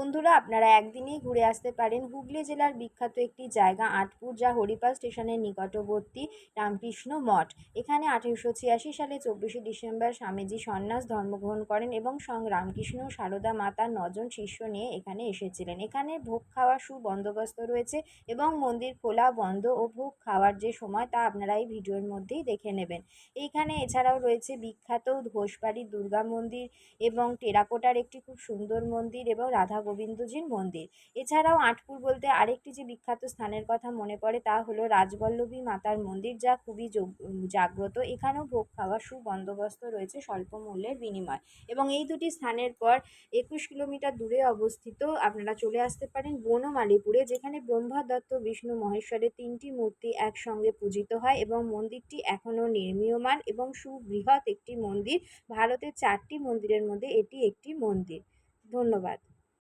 বন্ধুরা, আপনারা একদিনেই ঘুরে আসতে পারেন হুগলি জেলার বিখ্যাত একটি জায়গা আটপুর, যা হরিপাল স্টেশনের নিকটবর্তী রামকৃষ্ণ মঠ। এখানে আঠেরোশো ছিয়াশি সালে চব্বিশে ডিসেম্বর স্বামীজি সন্ন্যাস ধর্মগ্রহণ করেন এবং সং রামকৃষ্ণ সারদা মাতার নজন শিষ্য নিয়ে এখানে এসেছিলেন। এখানে ভোগ খাওয়ার সুবন্দোবস্ত রয়েছে এবং মন্দির খোলা, বন্ধ ও ভোগ খাওয়ার যে সময়, তা আপনারা এই ভিডিওর মধ্যেই দেখে নেবেন। এইখানে এছাড়াও রয়েছে বিখ্যাত ঘোষবাড়ির দুর্গা মন্দির এবং টেরাকোটার একটি খুব সুন্দর মন্দির এবং রাধা গোবিন্দজির মন্দির। এছাড়াও আঁটপুর বলতে আরেকটি যে বিখ্যাত স্থানের কথা মনে পড়ে তা হলো রাজবল্লভী মাতার মন্দির যা খুবই জাগ্রত। এখানেও ভোগ খাওয়ার সুবন্দোবস্ত রয়েছে স্বল্প মূল্যের বিনিময়। এবং এই দুটি স্থানের পর একুশ কিলোমিটার দূরে অবস্থিত আপনারা চলে আসতে পারেন বনমালীপুরে, যেখানে ব্রহ্মা দত্ত বিষ্ণু মহেশ্বরের তিনটি মূর্তি একসঙ্গে পূজিত হয় এবং মন্দিরটি এখনও নির্মীয়মান এবং সুবৃহৎ একটি মন্দির। ভারতের চারটি মন্দিরের মধ্যে এটি একটি মন্দির। ধন্যবাদ।